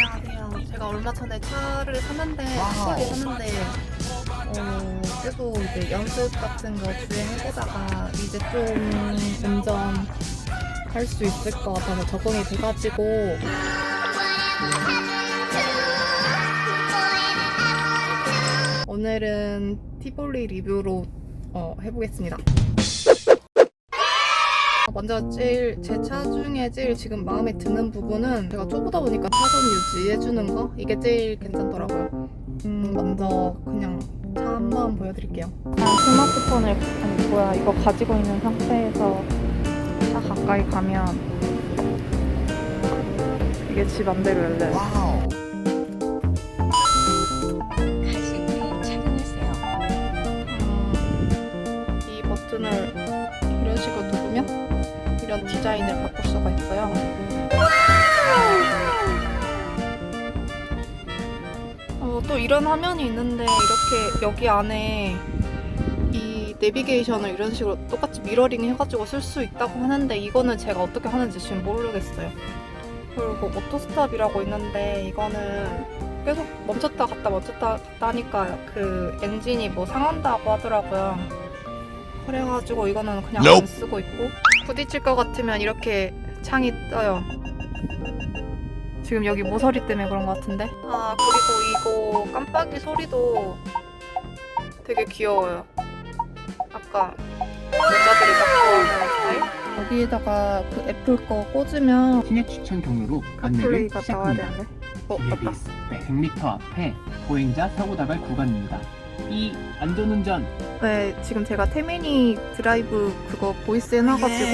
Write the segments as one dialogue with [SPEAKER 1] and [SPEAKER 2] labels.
[SPEAKER 1] 안녕하세요. 제가 얼마 전에 차를 샀는데 차를 샀는데 어, 계속 이제 연습 같은 거 주행해보다가 이제 좀 운전 할 수 있을 것 같아서 적응이 돼가지고 오늘은 티볼리 리뷰로 어, 해보겠습니다. 먼저 제일 제 차 중에 제일 지금 마음에 드는 부분은 제가 초보다 보니까 차선 유지해주는 거 이게 제일 괜찮더라고요. 음 먼저 그냥 차 한번 보여드릴게요.
[SPEAKER 2] 아, 스마트폰을 아니 뭐야 이거 가지고 있는 상태에서 차 가까이 가면 이게 지 맘대로 열려요.
[SPEAKER 3] 와우.
[SPEAKER 1] 이런 디자인을 바꿀 수가 있어요. 어, 또 이런 화면이 있는데 이렇게 여기 안에 이 내비게이션을 이런 식으로 똑같이 미러링 해가지고 쓸 수 있다고 하는데 이거는 제가 어떻게 하는지 지금 모르겠어요. 그리고 오토스탑이라고 있는데 이거는 계속 멈췄다 갔다 멈췄다 갔다 하니까 그 엔진이 뭐 상한다고 하더라고요. 그래가지고 이거는 그냥 안. 쓰고 있고 부딪힐 것 같으면 이렇게 창이 떠요. 지금 여기 모서리 때문에 그런 것 같은데. 아 그리고 이거 깜빡이 소리도 되게 귀여워요. 아까 여자들이 딱 좋아하는 스타일. 여기에다가 그 애플 거 꽂으면
[SPEAKER 4] 신약 추천 경로로 안내를
[SPEAKER 1] 플레이가 나와야
[SPEAKER 4] 시작합니다.
[SPEAKER 1] 되는데. 어 맞다.
[SPEAKER 4] KBS 100m 앞에 보행자 사고 나갈 구간입니다. 이 안전운전
[SPEAKER 1] 네, 지금 제가 태민이 드라이브 그거 보이스 해놔가지고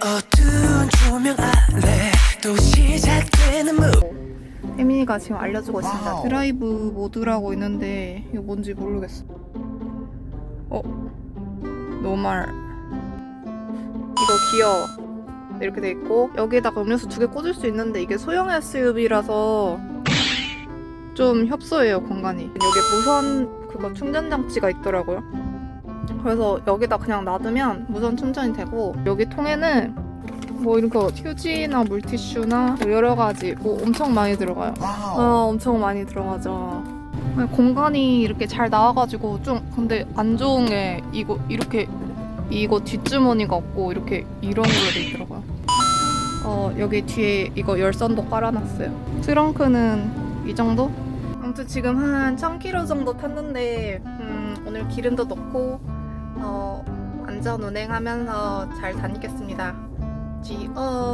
[SPEAKER 5] 어두운 조명 아래 또 시작되는 무
[SPEAKER 1] 태민이가 지금 알려주고 있습니다.
[SPEAKER 3] 와우.
[SPEAKER 1] 드라이브 모드라고 있는데 이거 뭔지 모르겠어. 어, 노말. 이거 귀여워. 이렇게 돼 있고 여기에다가 음료수 두 개 꽂을 수 있는데 이게 소형 SUV라서 좀 협소해요 공간이. 여기 무선 그거 충전 장치가 있더라고요. 그래서 여기다 그냥 놔두면 무선 충전이 되고 여기 통에는 뭐 이런 거 휴지나 물티슈나 뭐 여러 가지 뭐 엄청 많이 들어가요. 어, 엄청 많이 들어가죠. 공간이 이렇게 잘 나와가지고 좀 근데 안 좋은 게 이거 이렇게 이거 뒷주머니가 없고 이렇게 이런 걸로 돼 있더라고요. 어 여기 뒤에 이거 열선도 깔아놨어요. 트렁크는 이 정도? 아무튼 지금 한 1000km 정도 탔는데 음, 오늘 기름도 넣고 어, 안전 운행하면서 잘 다니겠습니다. 지어